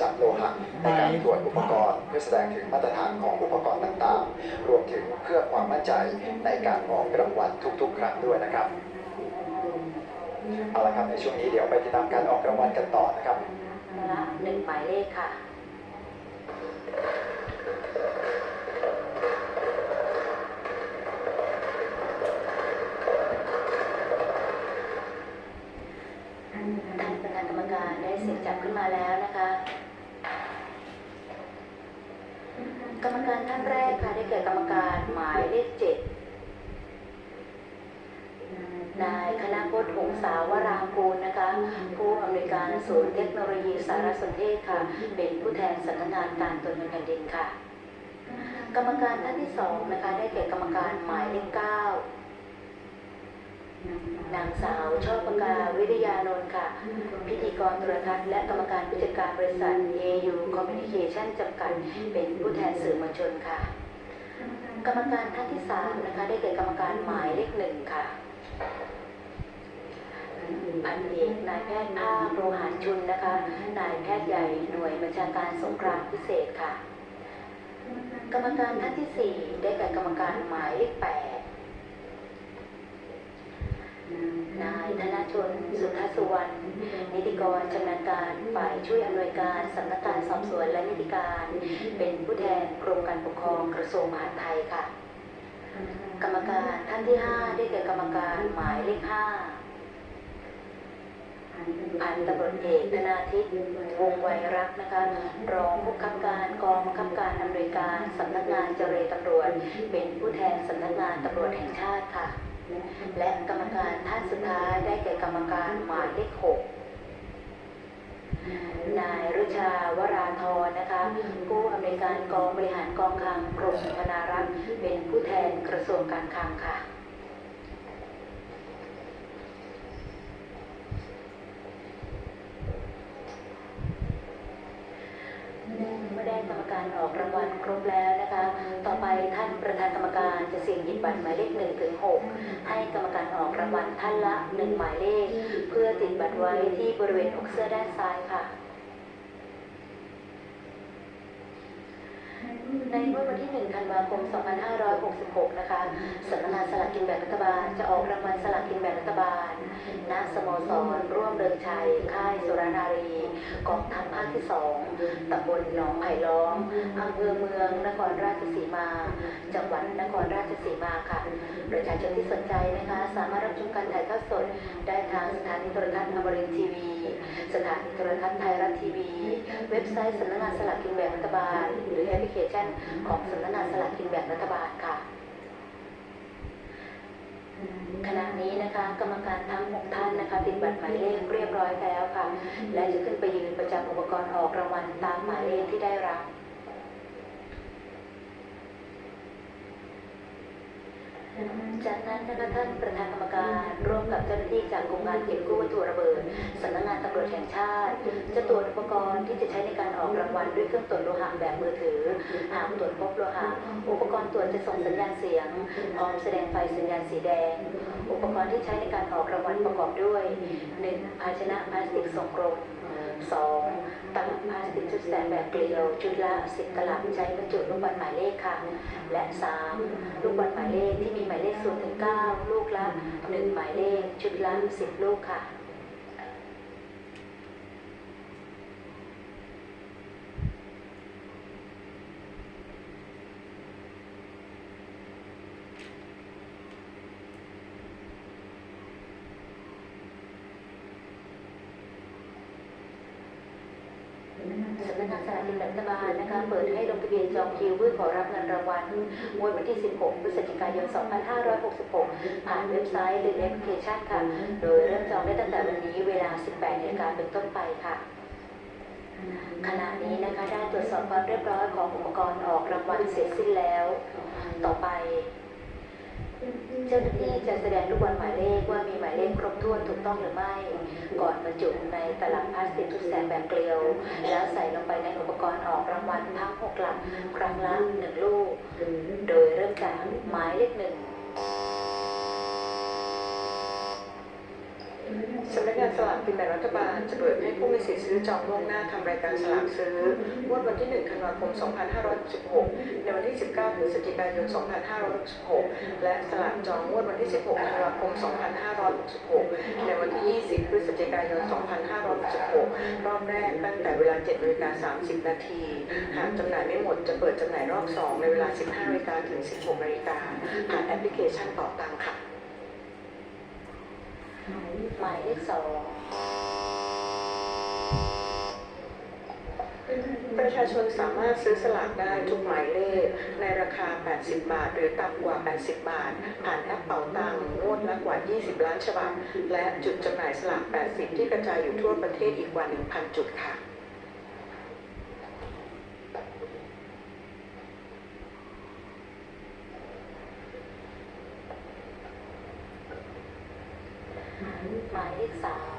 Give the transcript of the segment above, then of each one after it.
จับโลหะในการตรวจอุปกรณ์ เพื่อแสดงถึงมาตรฐานของอุปกรณ์ต่างๆ รวมถึงเพื่อความมั่นใจในการออกรางวัลทุกๆ ครั้งด้วยนะครับเอาละครับในช่วงนี้เดี๋ยวไปติดตามการออกรางวัลกันต่อนะครับละหนึ่งหมายเลขค่ะท่านประธานกรรมการได้เสร็จจับขึ้นมาแล้วนะคะ กรรมการท่านแรกค่ะได้แก่กรรมการหมายเลขเจ็ดนายคณะพจน์หงสาวรางกูลนะคะ ผู้อำนวยการศูนย์เทคโนโลยีสารสนเทศค่ะ เป็นผู้แทนสำนักงานการตรวจเงินแผ่นดินค่ะ กรรมการท่านที่สองนะคะได้แก่กรรมการหมายเลขเก้าางสาวช่อประกาวิทยานนท์ค่ะ พิธีกรโทรทัศน์และกรรมการผู้จัดการบริษัท AU Communication จำกัด เป็นผู้แทนสื่อมวลชนค่ะ กรรมการท่านที่สามนะคะ ได้แก่กรรมการหมายเลขหนึ่งค่ะพันเอกนายแพทย์ภาคโลหารชุนนะคะ นายแพทย์ใหญ่หน่วยบัญชาการสงครามพิเศษค่ะ กรรมการท่านที่สี่ได้แก่กรรมการหมายเลขแปด นายธนชน สุทธสุวรรณ นิติกรชำนาญการฝ่ายช่วยอำนวยการสำนักการสอบสวนและนิติการ เป็นผู้แทนกรมการปกครองกระทรวงมหาดไทยค่ะ กรรมการท่านที่ห้าได้แก่กรรมการหมายเลขห้าพันตำรวจเอกธนาทิพย์วงไวรักนะคะรองผู้กำกับการกองบังคับการอำนวยการสำนักงานเจรตำรวจ เป็นผู้แทนสำนักงานตำรวจแห่งชาติค่ะ และกรรมการท่านสุดท้ายได้แก่กรรมการหมายเลขหกนายรุชาวราธรนะคะผู้อำนวยการกองบริหารกองคลังกรมธนารักษ์เป็นผู้แทนกระทรวงการคลังค่ะ เมื่อได้ การออกรางวัลครบแล้วนะคะ ต่อไปท่านประธานกรรมการจะเสี่ยงหยิบบัตรหมายเลขหนึ่งถึงหกให้กรรมการออกรางวัลท่านละหนึ่งหมายเลข เพื่อติดบัตรไว้ที่บริเวณอกเสื้อด้านซ้ายค่ะ ในงวดวันที่ 1 ธันวาคม 2566 นะคะสำนักงาน ฐบาลจะออกรางวัลสลากกินแบ่งรัฐบาล ณ สโมสร ร่วมเริงชัย ค่ายสุรนารี กองทัพภาคที่2ตำบลหนองไผ่ล้อมอำเภอเมือง นครราชสีมา จังหวัดนครราชสีมาค่ะ ประชาชนที่สนใจนะคะ สามารถรับชมการถ่ายทอดสด ได้ทางสถานีโทรทัศน์อมรินทีวี สถานีโทรทัศน์ไทยรัฐทีวี เว็บไซต์สำนักงานสลากกินแบ่งรัฐบาล หรือแอปพลิเคชันของสำนักงานสลากกินแบ่งรัฐบาลค่ะ ขณะนี้นะคะกรรมการทั้ง6ท่านนะคะติดบัตรหมายเลขเรียบร้อยแล้วค่ะ และจะขึ้นไปยืนประจำอุปกรณ์ออกรางวัลตามหมายเลขที่ได้รับจากนั้นนะคะท่านประธานกรรมการร่วมกับเจ้าหน้าที่จากกรมการเก็บกู้วัตถุระเบิดสำนักงานตำรวจแห่งชาติ จะตรวจอุปกรณ์ ที่จะใช้ในการออกรางวัลด้วยเครื่องตรวจโลหะแบบมือถือ หากตรวจพบโลหะ อุปกรณ์ตรวจจะส่งสัญญาณเสียงพร้อมแสดงไฟสัญญาณสีแดง อุปกรณ์ที่ใช้ในการออกรางวัลประกอบด้วย 1. ภาชนะพลาสติกทรงกลม 2. ตลับพลาสติกชุดแสงแบบเกลียวชุดละ10ตลับใช้บรรจุลูกบอลหมายเลขค่ะ และ 3. ลูกบอลหมายเลขที่มีหมายเลข0ถึง9ลูกละ 1 หมายเลขชุดละ10 ลูกค่ะ สำนักงานสลากกินแบ่งรัฐบาลนะคะ เปิดให้ลงทะเบียนจองคิวเพื่อขอรับเงินรางวัลวดวันที่ 16 พฤศจิกายน 2566 ผ่านเว็บไซต์หรือแอปพลิเคชันค่ะ โดยเริ่มจองได้ตั้งแต่วันนี้เวลา 18นาฬิกาเป็นต้นไปค่ะขณะนี้นะคะได้ตรวจสอบความเรียบร้อยของอุปกรณ์ออกรางวัลเสร็จสิ้นแล้ว ต่อไป เจ้าหน้าที่จะแสดงลูกบอลหมายเลขว่ามีหมายเลขครบถ้วนถูกต้องหรือไม่ ก่อนบรรจุในตลับพลาสติกทุกแสงแบบเกลียว แล้วใส่ลงไปในอุปกรณ์ออกรางวัลทั้งหกหลักครั้งละหนึ่งลูก โดยเริ่มจากหมายเลขหนึ่ง สำนักงานสลากกินแบ่งรัฐบาลจะเปิดให้ผู้มีสิทธิ์ซื้อจองล่วงหน้าทำรายการสลากซื้องวดวันที่ 1 ธันวาคม 2566 ในวันที่ 19 พฤศจิกายน 2566 และสลากจองงวดวันที่ 16 ธันวาคม 2566 ในวันที่ 20 พฤศจิกายน 2566 รอบแรกตั้งแต่เวลา7นาฬิกา30 นาที หากจำหน่ายไม่หมดจะเปิดจำหน่ายรอบ 2 ในเวลา 15นาฬิกาถึง 16นาฬิกาผ่านแอปพลิเคชันเป่าตังค่ะ หมายเลขสองประชาชนสามารถซื้อสลากได้ทุกหมายเลข ในราคา 80 บาท หรือต่ำกว่า 80 บาท ผ่านแอปเป๋าตังค์งวดละกว่า 20 ล้านฉบับ และจุดจำหน่ายสลาก 80 ที่กระจายอยู่ทั่วประเทศอีกกว่า 1,000 จุดค่ะ หมายเลขสาม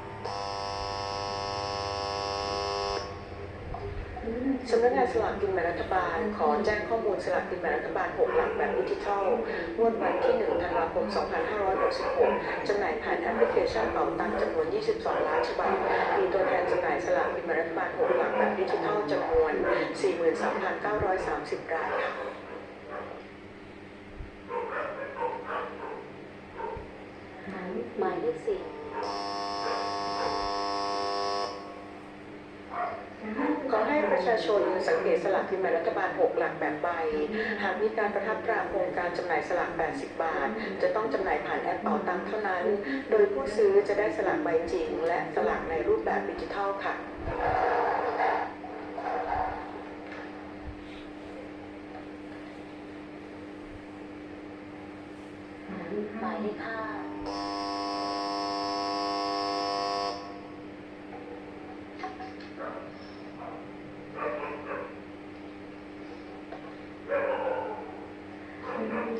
สำนักงานสลากกินแบ่งรัฐบาล ขอแจ้งข้อมูล สลากกินแบ่งรัฐบาล 6 หลักแบบดิจิทัล งวดวันที่ 1 ธันวาคม 2566 จำหน่ายผ่านแอปพลิเคชันเป๋าตังจำนวน 22 ล้านฉบับ มีตัวแทนจำหน่ายสลากกินแบ่งรัฐบาล 6 หลักแบบดิจิทัลจำนวน 43,930 รายค่ะหมายเลขสี่ ขอให้ประชาช นสังเกตสลากกินแบ่งรัฐบาล 6 หลักแบบใบ หากมีการประทับตราโครงการจำหน่ายสลาก 80 บาท จะต้องจำหน่ายผ่านแอปเป๋าตังค์เท่านั้น โดยผู้ซื้อจะได้สลากใบจริง และสลากในรูปแบบดิจิทัลค่ะหมายเลขห้า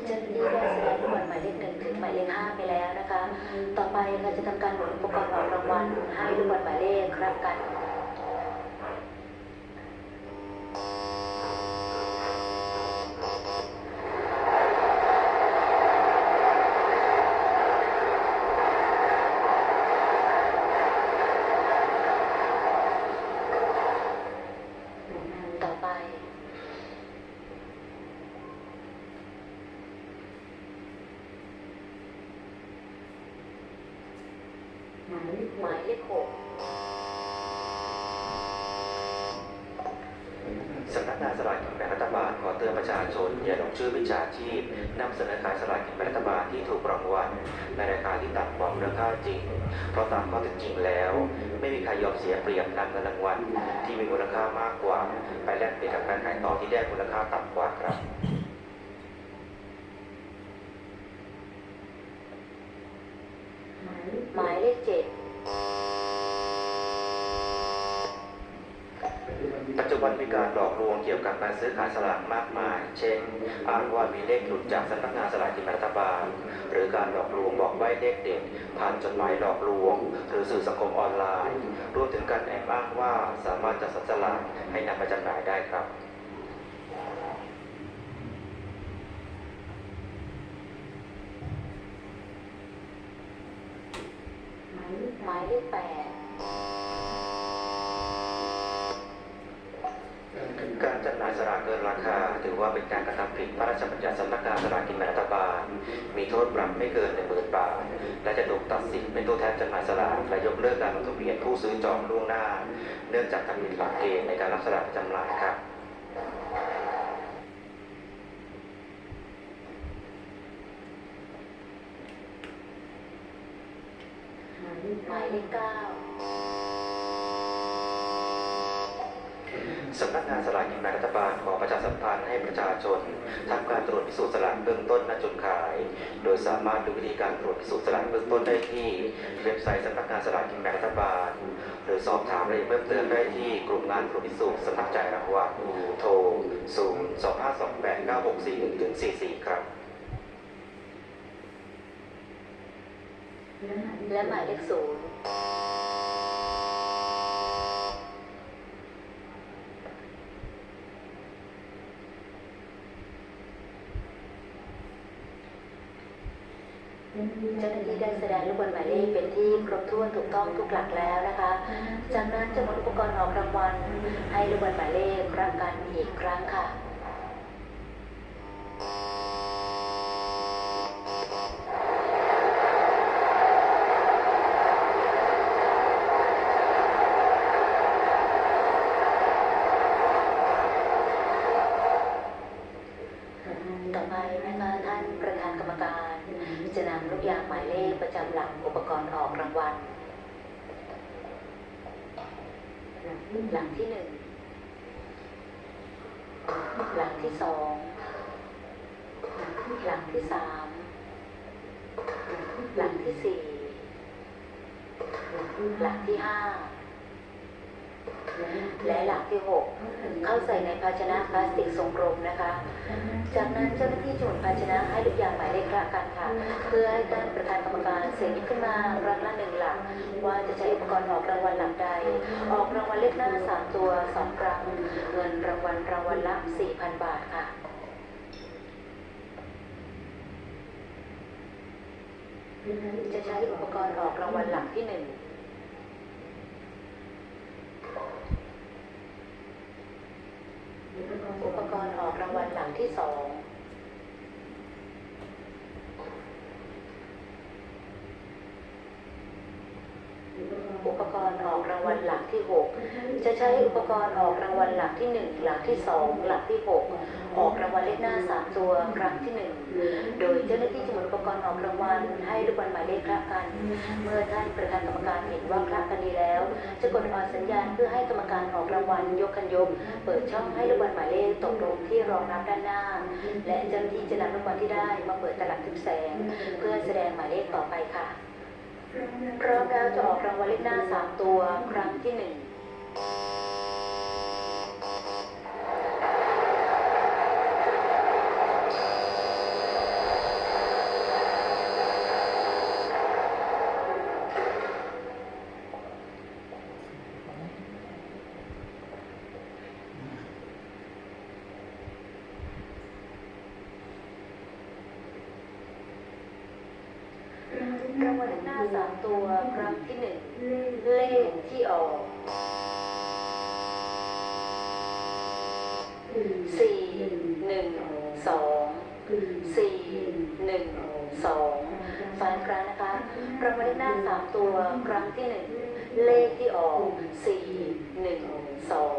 เจ้าหน้าที่ได้แสดงลูกบอลหมายเลขหนึ่งถึงหมายเลขห้าไปแล้วนะคะ ต่อ ไปเราจะทำการหมุนอุปกรณ์ออกรางวัลให้ลูกบอลหมายเลขครับกัน ต่อไป หมายเลขหก สำนักงานสลากกินแบ่งรัฐบาลขอเตือนประชาชน อย่าลงชื่อวิชาชีพนำเสนอขายสลากกินแบ่งรัฐบาลที่ถูกรางวัล ในราคาที่ต่ำกว่ามูลค่าจริง เพราะตามข้อเท็จจริงแล้ว ไม่มีใครยอมเสียเปรียบนำเงินรางวัลที่มีมูลค่ามากกว่า ไปแลกเปลี่ยนกับการขายต่อที่ได้มูลค่าต่ำกว่าครับ หมายเลขเจ็ด ปัจจุบันมีการหลอกลวงเการซื้อขายสลากมากมาย เช่นอ้างว่ามีเลขหลุดจากสำนักงานสลากกินแบ่งรัฐบาล หรือการหลอกลวงบอกใบ้เลขเด็ดผ่านจดหมายหลอกลวง หรือสื่อสังคมออนไลน์รวมถึงการแอบอ้างว่าสามารถจัดสรรสลากให้นำไปจำหน่ายได้ครับหมายเลขแปด การ จำหน่ายสลากเกินราคา ถือว่าเป็นการกระทำผิดพระราชบัญญัติสำนักงานสลากกินแบ่งรัฐบาล มีโทษปรับไม่เกินหนึ่งหมื่นบาท และจะถูกตัดสิทธิ์เป็นตัวแทนจำหน่ายสลากและยกเลิกการลงทะเบียนผู้ซื้อจองล่วงหน้า เนื่องจากทำผิดหลักเกณฑ์ในการรับสลากจำหน่ายครับหมายเลขเก้า สำนักงานสลากกินแบ่งรัฐบาลขอประชาสัมพันธ์ให้ประชาชนทำกา รตรวจพิสูจน์สลากเบื้องต้นณจุดขาย โดยสามารถดูวิธีการตรวจพิสูจน์สลากเบื้องต้นได้ที่เว็บไซต์สำนักงานสลากกินแบ่งรัฐบาล หรือสอบถามรายละเอียดเพิ่มเติมได้ที่กลุ่มงานตรวจพิสูจน์สำนักจ่ายรางวัลโทร 0 2 5 2 8 9 6 4 1ถึง44 ครับ และหมายเลขศูนย์ เจ้าหน้าที่ ได้แสดงลูกบอลหมายเลขเป็นที่ครบถ้วนถูกต้องทุกหลักแล้วนะคะ จากนั้นจะหมุนอุปกรณ์ออกรางวัลให้ลูกบอลหมายเลขรับกันอีกครั้งค่ะ ต่อไปนะคะท่านประธานกรรมการ จะนำลูกยางหมายเลขประจำหลักอุปกรณ์ออกรางวัล หลังที่หนึ่ง หลังที่สอง หลังที่สาม หลังที่สี่ หลังที่ห้า และหลังที่หกเข้าใส่ในภาชนะพลาสติกทรงกลมนะคะ จากนั้นเจ้าหน้าที่จะหมุนภาชนะให้ลูกยางหมายเลขคละกันค่ะ เพื่อให้ท่านประธานกรรมการเสียงขึ้นมารังละหนึ่งหลัก ว่าจะใช้อุปกรณ์ออกรางวัลหลักใด ออกรางวัลเลขหน้าสามตัวสองครั้งเงินรางวัลรางวัลละสี่พันบาทค่ะจะใช้อุปกรณ์ออกรางวัลหลักที่หนึ่ง อุปกรณ์ออกรางวัลหลังที่สอง อุปกรณ์ออกราง วัลหลักที่หกจะใช้อุปกรณ์ออกรางวัลหลักที่หนึ่งหลักที่สองหลักที่หกออกรางวัลเลขหน้าสามตัวครั้งที่หนึ่งโดยเจ้าหน้าที่จะหมุนอุปกรณ์ออกรางวัลให้ลูกบอลหมายเลขคละกัน เมื่อท่านประธานกรรมการเห็นว่าคละกันดีแล้ว จะกดออกสัญญาณเพื่อให้กรรมการออกรางวัลยกคันยก เปิดช่องให้ลูกบอลหมายเลขตกลงที่รองรับด้านหน้า และเจ้าหน้าที่จะนำลูกบอลที่ได้มาเปิดตลับทึบแสง เพื่อแสดงหมายเลขต่อไปค่ะ พร้อมแล้วจะออกรางวัลเลขหน้าสามตัวครั้งที่หนึ่ง รางวัลเลขหน้า สามตัวครั้งที่หนึ่งเลขที่ออกสี่หนึ่งสองสี่หนึ่งสองฟังครั้งนะคะรางวัลเลขหน้าสามตัวครั้งที่หนึ่งเลขที่ออกสี่หนึ่งสอง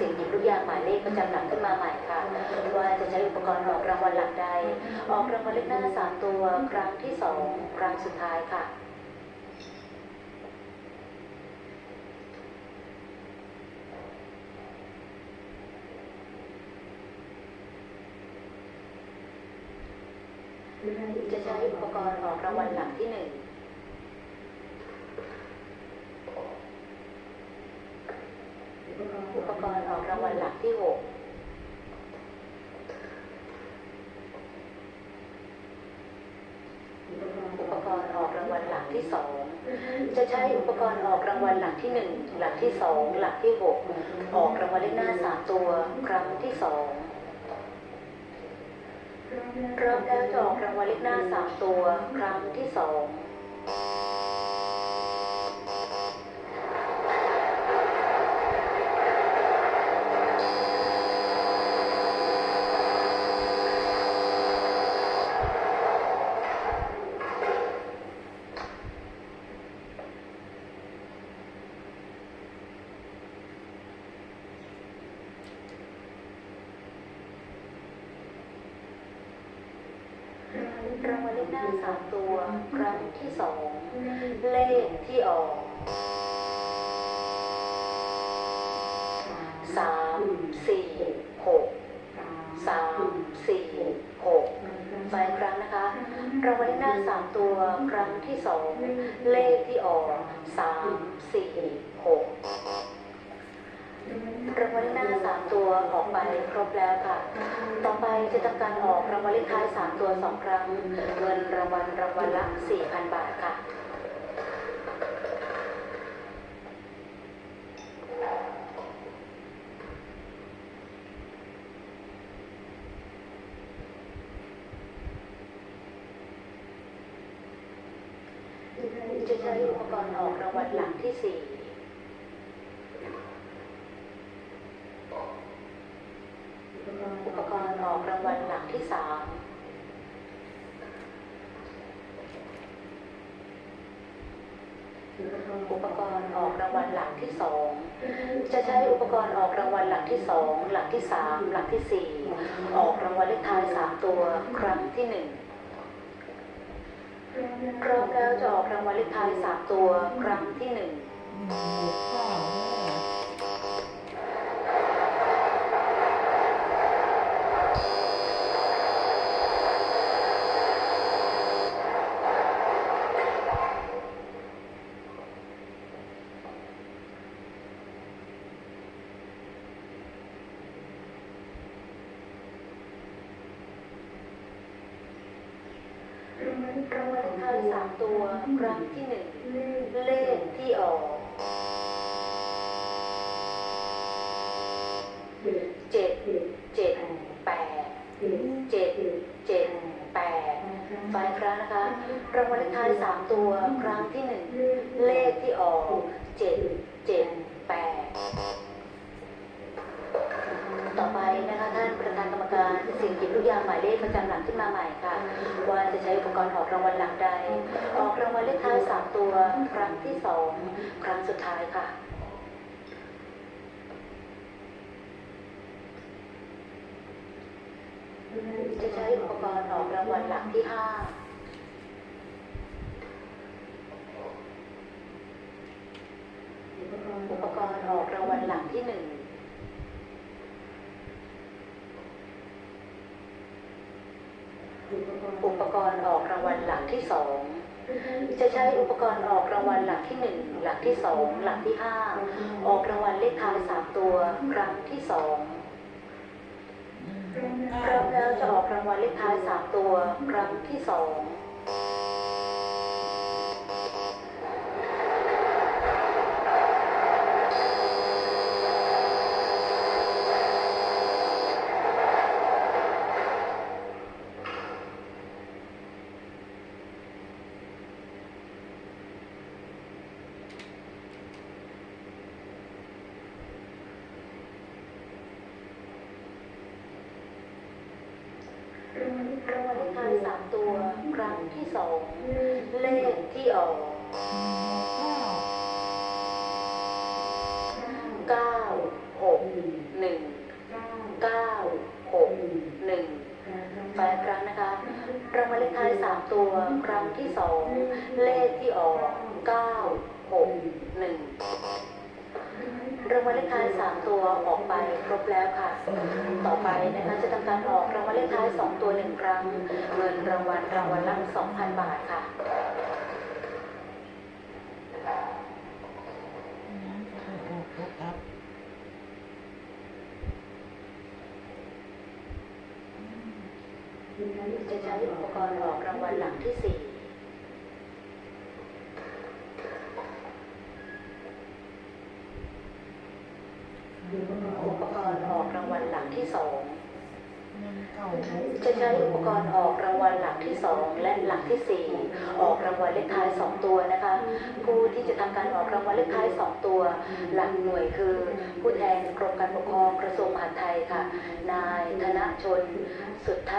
4หยิบลูกยางหมายเลขประจำหลักขึ้นมาใหม่ค่ะ ว่าจะใช้อุปกรณ์ออกรางวัลหลักใด ออกรางวัลเลขหน้าสามตัว ครั้งที่สองครั้งสุดท้ายค่ะจะใช้อุปกรณ์ออกรางวัลหลักที่หนึ่ง ที่หกอุปกรณ์ออกรางวัลหลักที่สองจะใช้อุปกรณ์ออกรางวัลหลักที่หนึ่งหลักที่สองหลักที่หกออกรางวัลเลขหน้าสามตัว ครั้งที่สองพร้อมแล้วจะออกรางวัลเลขหน้าสามตัว ครั้งที่สองรางวัลเลขหน้าสามตั วครั้งที่สองเลขที่ออกสามสี่หกสามสี่หกไปอีกครั้งนะคะรางวัลหน้าสามตัวครั้งที่สองเลขที่ออกสามสี่หกรางวัลหน้าสามตัวออกไปครบแล้วค่ะ จะทำการออกรางวัลเลขท้าย 3 ตัว 2 ครั้ง เงินรางวัลรางวัลละ 4,000 บาทค่ะจะใช้อุปกรณ์ออกรางวัลหลังที่ 4 ปกรณ์ออกรางวัลหลักที่สองจะใช้อุปกรณ์ออกรางวัลหลักที่สองหลักที่สามหลักที่สี่ออกรางวัลเลขท้ายสามตัวครั้งที่หนึ่งพร้อมแล้วจะออกรางวัลเลขท้ายสามตัวครั้งที่หนึ่ง รางวัลเลขท้ายสาม ตัวครั้งที่หนึ่งเลขที่ออกเจ็ดเจ็ดแปดเจ็ดเจ็ดแปดไฟล์ครั้งนะคะรางวัลเลขท้ายสามตัวครั้งที่หนึ่งเลขที่ออกเจ็ดเจ็ดแปดต่อไปนะคะท่านประธานกรรมการสิ่งหยิบลูกยางหมายเลขประจำหลักขึ้นมาใหม่ค่ะ ว่าจะใช้อุปกรณ์ออกรางวัลหลักใด ออกรางวัลเลขท้ายสามตัวครั้ง ที่สองครั้งสุดท้ายค่ะจะใช้อุปกรณ์ออกรางวัลหลักที่ห้าอุปกรณ์ออกรางวัลหลักที่หนึ่งอุปกรณ์ออกรางวัลหลักที่สอง จะใช้อุปกรณ์ออกรางวัลหลักที่หนึ่งหลักที่สองหลักที่ห้าออกรางวัลเลขท้าย 3 ตัว ครั้งที่สองครั้งแล้วจะออกรางวัลเลขท้าย 3 ตัว ครั้งที่สอง รั้งที่สองเลขที่ออกเก้าหกหนึ่งเก้าหกหนึ่งแปดครั้งนะคะรางวัลเลขท้ายสามตัวครั้งที่สองเลขที่ออกเก้าหกหนึ่ง รางวัลเลขท้ายสามตัวออกไปครบแล้วค่ะ ต่อไปนะคะจะทำการออกรางวัลเลขท้าย2ตัวหนึ่งครั้งเงินรางวัลรางวัลละ2,000บาทค่ะจะใช้อุปกรณ์ออกรางวัลหลักที่4 อุปกรณ์ออกรางวัลหลักที่ 2 จะใช้อุปกรณ์ออกรางวัลหลักที่ 2 และหลักที่ 4 ออกรางวัลเลขท้าย 2 ตัวนะคะ ผู้ที่จะทำการออกรางวัลเลขท้าย 2 ตัว หลักหน่วยคือ ผู้แทนกรมการปกครองกระทรวงมหาดไทยค่ะ นายธนชน สุทธ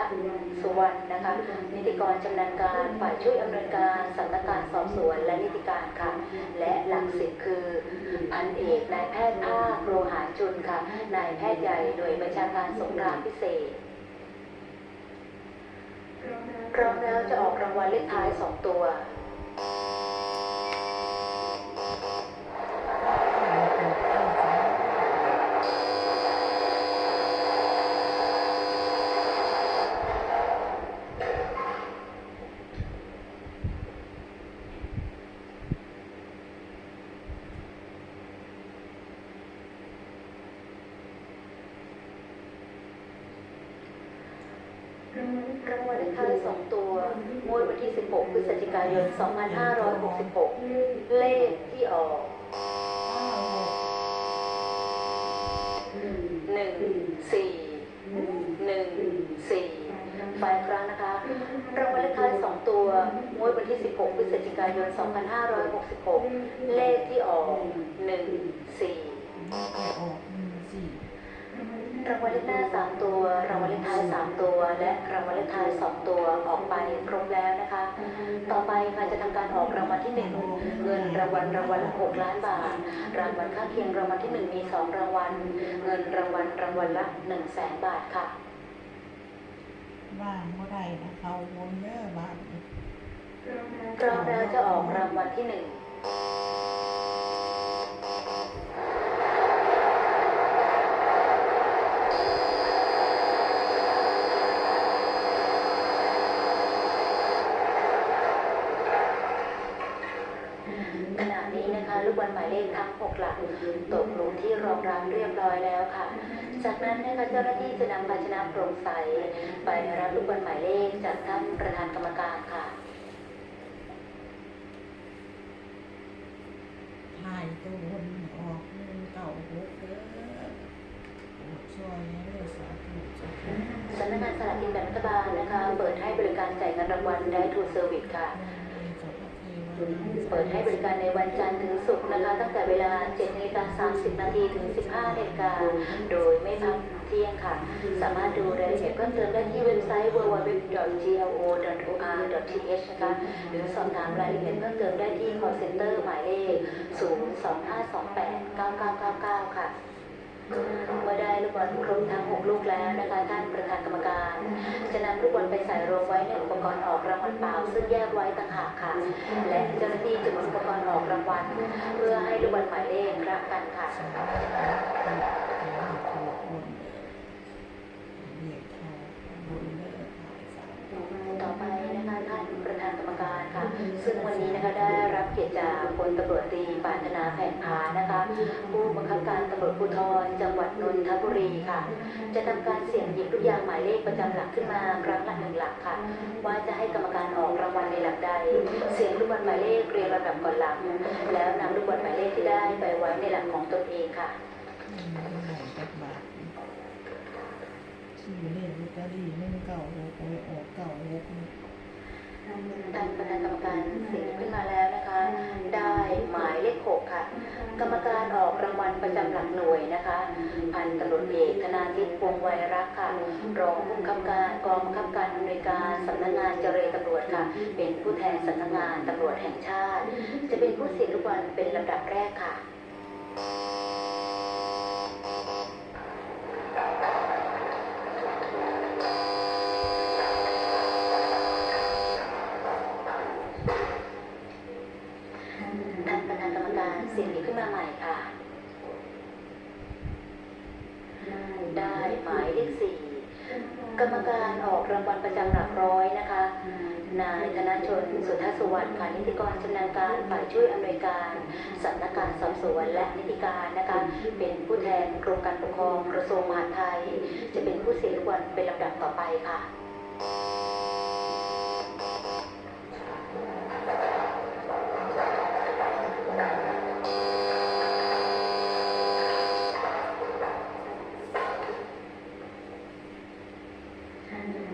สุวรรณนะคะ นิติกรชำนาญการฝ่ายช่วยอำนวยการสำนักงานสอบสวนและนิติการค่ะ และหลักสิบคือพันเอกนายแพทย์ภาคโรหาจุนค่ะ นายแพทย์ใหญ่หน่วยบัญชาการสงครามพิเศษ พร้อมแล้วจะออกรางวัลเลขท้าย 2 ตัว รางวัลเลขท้าย 2 ตัวงวดวันที่ 16 พฤศจิกายน 2566 เลขที่ออก หนึ่งสี่หนึ่งสี่ไฟล์ครั้งนะคะ รางวัลเลขท้ายสองตัวงวด ดวันที่ 16 พฤศจิกายน 2566 เลขที่ออก 14 ออกหนึ่งสี่ ราง วัลเลขหน้า3ตัว รางวัลเลขท้าย3ตัว และรางวัลเลขท้าย2ตัวออกไปครบแล้วนะคะ ต่อไปค่ะจะทำการออกรางวัลที่1เงินรางวัลรางวัลละ6ล้านบาท รางวัลข้างเคียงรางวัลที่1มี2รางวัล เงินรางวัลรางวัลละ1แสนบาทค่ะว่างเมื่อไรนะเขาวนเยอะบ้านพร้อมแล้วจะออกรางวัลที่หนึ่ง ขณะนี้นะคะลูกบอลหมาย เลขทั้ง6หลักตกลงที่รองรับเรียบร้อยแล้วค่ะ จากนั้นนะคะเจ้าหน้าที่จะนำภาชนะโปร่งใส ไปรับลูกบอลหมายเลขจากท่านประธานกรรมการค่ะถ่ายตัววนออกหนึ่งเก่าหกเด้อโอ้ช่วยให้เรื่องสาธุสาธุสำนักงานสลากกินแบ่งรัฐบาลนะคะ เปิดให้บริการจ่ายเงินรางวัลได้ทูเซอร์วิสค่ะ เปิดให้บริการในวันจันทร์ถึงศุกร์นะคะ ตั้งแต่เวลา7นาฬิกา30 นาทีถึง 15นาฬิกาโดยไม่พักเที่ยงค่ะ สามารถดูรายละเอียดเพิ่มเติมได้ที่เว็บไซต์ www.glo.or.th นะคะหรือสอบถามรายละเอียดเพิ่มเติมได้ที่ call center หมายเลข 025289999 ค่ะ เมื่อได้ลูกบอลครบทั้ง6ลูกแล้วนะคะท่านประธานกรรมการ จะนำลูกบอลไปใส่รวมไว้ในอุปกรณ์ออกรางวัลเปล่า ซึ่งแยกไว้ต่างหากค่ะ และเจ้าหน้าที่จะหมุนอุปกรณ์ออกรางวัลเพื่อให้ลูกบอลหมายเลขรับการะ ต่อไปนะคะท่านประธานกรรมการค่ะ ซึ่งวันนี้นะคะได้รับเกียรติ จากพลตำรวจตรีปารถนาแผ่นพานะคะ ผู้บังคับการตำรวจภูธรจังหวัดนนทบุรีค่ะ จะทำการเสี่ยงหยิบลูกยางหมายเลขประจำหลักขึ้นมาครั้งละหนึ่งหลักค่ะ ว่าจะให้กรรมการออกรางวัลในหลักใด เสี่ยงลูกบอลหมายเลขเรียงลำดับก่อนหลัง แล้วนำลูกบอลหมายเลขที่ได้ไปไว้ในหลักของตนเองค่ะชื่อเลขลอตเตอรี่หนึ่งเก่าหกไปออกเก่าหก ท่านประธานกรรมการเสียงขึ้นมาแล้วนะคะ ได้หมายเลขหกค่ะ กรรมการออกรางวัลประจำหลักหน่วยนะคะ พันตำรวจเอกธนาทิพย์พวงไวรักค่ะ รองผู้บังคับการกองบังคับการอำนวยการสำนักงานเจรตำรวจค่ะ เป็นผู้แทนสำนักงานตำรวจแห่งชาติ จะเป็นผู้เสียงลูกบอลเป็นลำดับแรกค่ะ ท่านประธานกรรมการเสียงนี้ขึ้นมาใหม่ค่ะ ได้หมายเลขสี่กรรมการออกรางวัลประจำหลักร้อยนะคะ นายธนชน สุทธสุวรรณค่ะ นิติกรชำนาญการฝ่ายช่วยอำนวยการสำนักการสอบสวนและนิติการนะคะเป็นผู้แทนกรมการปกครองกระทรวงมหาดไทย จะเป็นผู้เสียลูกบอลเป็นลำดับต่อไปค่ะ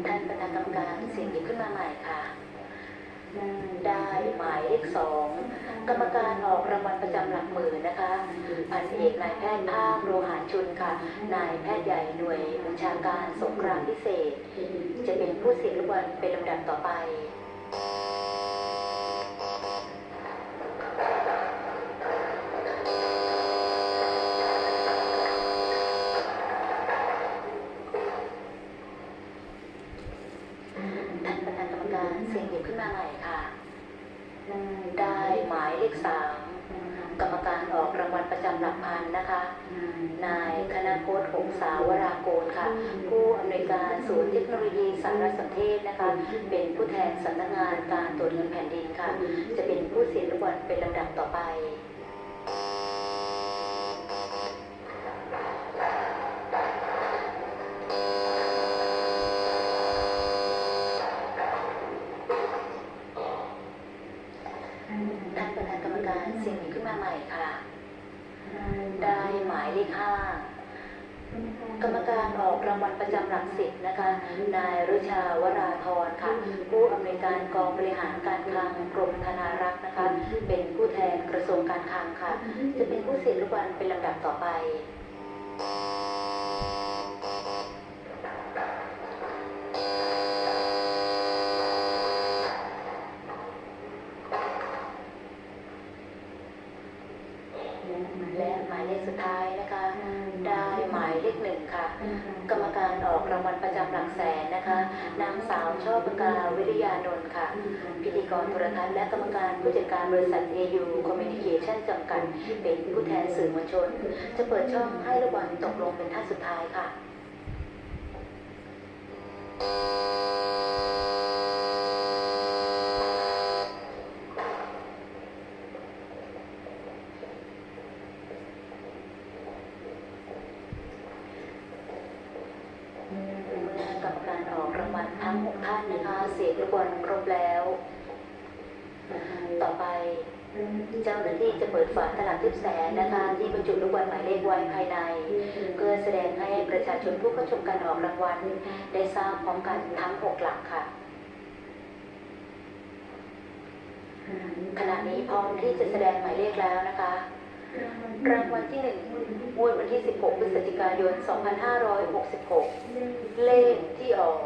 ท่านประธานกรรมการเสียงหยิบขึ้นมาใหม่ค่ะ ได้หมายเลขสอง กรรมการออกรางวัลประจำหลักหมื่นนะคะพันเอกนายแพทย์ภาคโลหานชุนค่ะ นายแพทย์ใหญ่หน่วยบัญชาการสงครามพิเศษ จะเป็นผู้เสียรางวัลเป็นลำดับต่อไป ท่านประธานกรรมการเสียงหยิบขึ้นมาใหม่ค่ะ ได้หมายเลขสามกรรมการออกรางวัลประจำหลักพันนะคะ นายคณะโคตหงสาวราโกลค่ะ ผู้อำนวยการ ศูนย์เทคโนโลยีสารสนเทศนะคะ เป็นผู้แทนสำนักงานการตรวจเงินแผ่นดินค่ะ จะเป็นผู้เสียรางวัลเป็นลำดับต่อไป ท่านประธานกรรมการเสียงหยิบขึ้นมาใหม่ค่ะ ได้หมายเลขห้าก กรรมการออกราง วัลประจำหลักสิบนะคะ นายรุชาวราธรค่ะ ผู้อำนวยการกองบริหารการคลังกรมธนารักษ์นะคะ เป็นผู้แทนกระทรวงการคลังค่ะ จะเป็นผู้เสียรางวัลเป็นลำดับต่อไป และ หมายเลขสุดท้ายนะคะ ได้หมายเลขหนึ่งค่ะ กรรมการออกรางวัลประจำหลักแสนนะคะนางสาวชอบประกาวิริยานนท์ค่ะ พิธีกรโทรทัศน์และกรรมการผู้จัดการบริษัท AU Communication จำกัด เป็นผู้แทนสื่อมวลชน จะเปิดช่องให้ลูกบอลตกลงเป็นท่าสุดท้ายค่ะเมื่อกรรมการออกรางวัลทั้งหกท่านนะคะ เสียงลูกบอลครบแล้ว ต่อไป เจ้าหน้าที่จะเปิดฝาตลับทิพย์แสนนะคะ ที่บรรจุลูกบอลหมายเลขไว้ภายใน เพื่อแสดงให้ประ ชนผู้เข้าชมการออกรางวัลได้ทราบพร้อมกันทั้งหกหลักค่ะ ขณะนี้พร้อมที่จะแสดงหมายเลขแล้วนะคะ รางวัลที่หนึ่งงวดวันที่ 16 พฤศจิกายน 2566 เลขที่ออก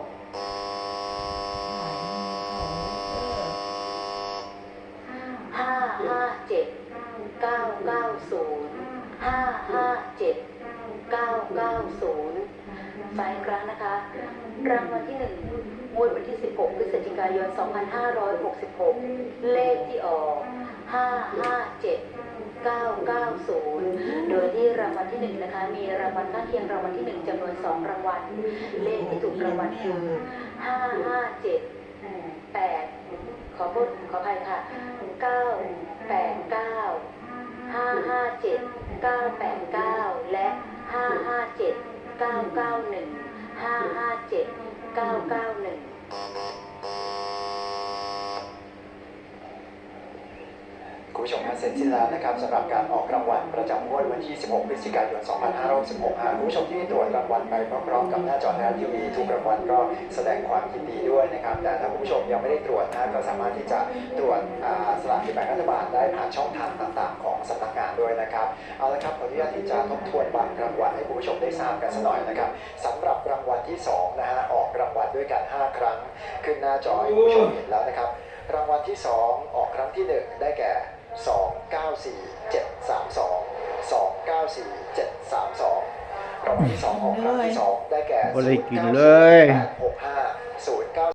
ห้าห้าเจ็ดเก้าเก้าศูนย์ห้าห้าเจ็ด เก้าเก้าศูนย์ฟังอีกครั้งนะคะ รางวัลที่หนึ่งงวดวันที่ 16 พฤศจิกายน 2566 เลขที่ออก 557 990 โดยที่รางวัลที่หนึ่งนะคะ มีรางวัลข้างเคียงรางวัลที่หนึ่งจำนวนสองรางวัล เลขที่ถูกรางวัลคือ 557 8 ขอพูดขออภัยค่ะ 989 557 989 9 8 9 5 5 7 9 8 9และ5 5 7 9 9 1 5 5 7 9 9 1 คุณผู้ชมครับเสร็จสิ้นแล้วนะครับสำหรับการออกรางวัลประจำงวดวันที่ 16 พฤศจิกายน 2566หากคุณผู้ชมที่ตรวจรางวัลไปพร้อมๆกับหน้าจอไทยรัฐทีวีทุกรางวัลก็แสดงความยินดีด้วยนะครับ แต่ถ้าคุณผู้ชมยังไม่ได้ตรวจนะก็สามารถที่จะตรวจสลากกินแบ่งรัฐบาลได้ผ่านช่องทางต่างๆ ของสำนักงานด้วยนะครับเอาละครับขออนุญาตที่จะทบทวนบางรางวัลให้คุณผู้ชมได้ทราบกันสักหน่อยนะครับสำหรับรางวัลที่สองนะฮะออกรางวัลด้วยกัน 5 ครั้ง ขึ้นหน้าจอให้คุณผู้ชมเห็นแล้วนะครับรางวัลที่ 2 ออกครั้งที่ 1 ได้แก่ 294732 294732รางวัลที่2ออกครั้งที่2ได้แก่บ่ได้กินเลย094 865 0 9